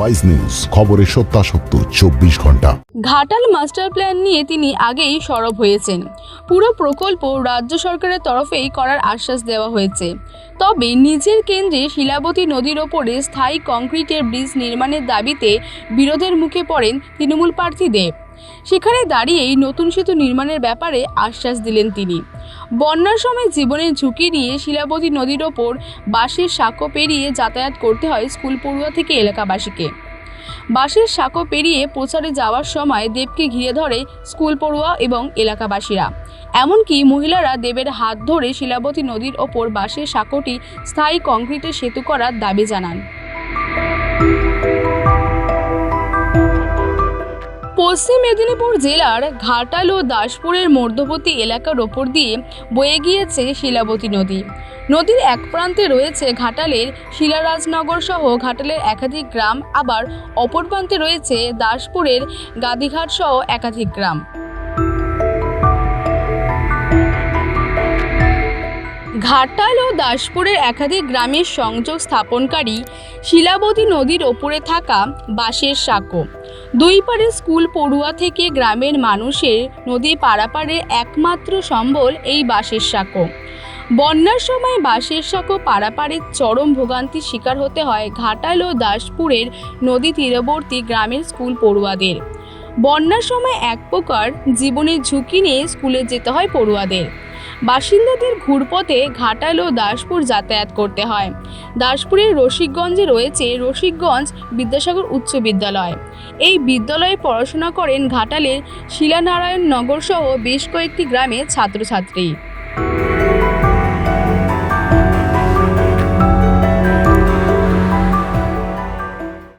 Wise news খবরের সত্যাসত্য, চব্বিশ ঘণ্টা। ঘাটাল মাস্টার প্ল্যান নিয়ে তিনি আগেই সরব হয়েছেন। পুরো প্রকল্প রাজ্য সরকারের তরফেই করার আশ্বাস দেওয়া হয়েছে। তবে নিজের কেন্দ্রে শিলাবতী নদীর ওপরে স্থায়ী কংক্রিটের ব্রিজ নির্মাণের দাবিতে বিরোধের মুখে পড়েন তৃণমূল প্রার্থী দেব। সেখানে দাঁড়িয়েই নতুন সেতু নির্মাণের ব্যাপারে আশ্বাস দিলেন তিনি। বন্যার সময় জীবনের ঝুঁকি নিয়ে শিলাবতী নদীর ওপর বাঁশের সাঁকো পেরিয়ে যাতায়াত করতে হয় স্কুল পড়ুয়া থেকে এলাকাবাসীকে। বাঁশের সাঁকো পেরিয়ে প্রচারে যাওয়ার সময় দেবকে ঘিরে ধরে স্কুল পড়ুয়া এবং এলাকাবাসীরা। এমনকি মহিলারা দেবের হাত ধরে শিলাবতী নদীর ওপর বাঁশের সাঁকোটি স্থায়ী কংক্রিটে সেতু করার দাবি জানান। পশ্চিম মেদিনীপুর জেলার ঘাটাল ও দাসপুরের মধ্যবর্তী এলাকার ওপর দিয়ে বয়ে গিয়েছে শিলাবতী নদী। নদীর এক প্রান্তে রয়েছে ঘাটালের শিলারাজনগর সহ ঘাটালের একাধিক গ্রাম, আবার অপর প্রান্তে রয়েছে দাসপুরের গাদিঘাট সহ একাধিক গ্রাম। ঘাটাল ও দাসপুরের একাধিক গ্রামের সংযোগ স্থাপনকারী শিলাবতী নদীর ওপরে থাকা বাঁশের সাঁকো। দুই পারে স্কুল পড়ুয়া থেকে গ্রামের মানুষের নদী পারাপারের একমাত্র সম্বল এই বাঁশের সাঁকো। বন্যার সময় বাঁশের সাঁকো পারাপারের চরম ভোগান্তির শিকার হতে হয় ঘাটাল ও দাসপুরের নদী তীরবর্তী গ্রামের স্কুল পড়ুয়াদের। বন্যার সময় এক প্রকার জীবনের ঝুঁকি নিয়ে স্কুলে যেতে হয় পড়ুয়াদের। বাসিন্দাদের ঘুরপথে ঘাটাল ও দাসপুর যাতায়াত করতে হয়। দাসপুরের রসিকগঞ্জে রয়েছে রসিকগঞ্জ বিদ্যাসাগর উচ্চ বিদ্যালয়। এই বিদ্যালয়ে পড়াশোনা করেন ঘাটালের শিলানারায়ণ নগরসহ বেশ কয়েকটি গ্রামের ছাত্রছাত্রী।